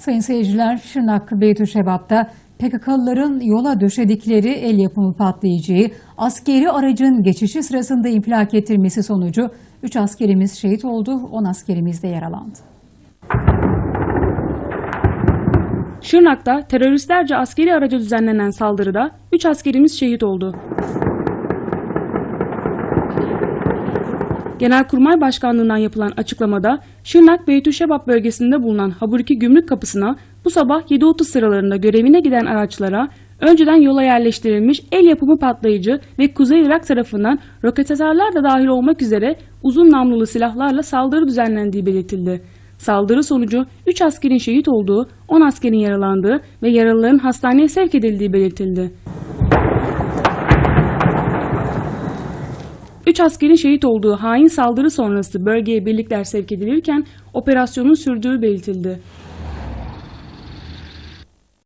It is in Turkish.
Sayın seyirciler, Şırnak Beytüşebap'ta PKK'lıların yola döşedikleri el yapımı patlayıcıyı askeri aracın geçişi sırasında infilak ettirmesi sonucu 3 askerimiz şehit oldu, 10 askerimiz de yaralandı. Şırnak'ta teröristlerce askeri araca düzenlenen saldırıda 3 askerimiz şehit oldu. Genelkurmay Başkanlığı'ndan yapılan açıklamada Şırnak Beytüşebap bölgesinde bulunan Haburiki Gümrük Kapısı'na bu sabah 7.30 sıralarında görevine giden araçlara önceden yola yerleştirilmiş el yapımı patlayıcı ve Kuzey Irak tarafından roket atarlar da dahil olmak üzere uzun namlulu silahlarla saldırı düzenlendiği belirtildi. Saldırı sonucu 3 askerin şehit olduğu, 10 askerin yaralandığı ve yaralıların hastaneye sevk edildiği belirtildi. 3 askerin şehit olduğu hain saldırı sonrası bölgeye birlikler sevk edilirken operasyonun sürdüğü belirtildi.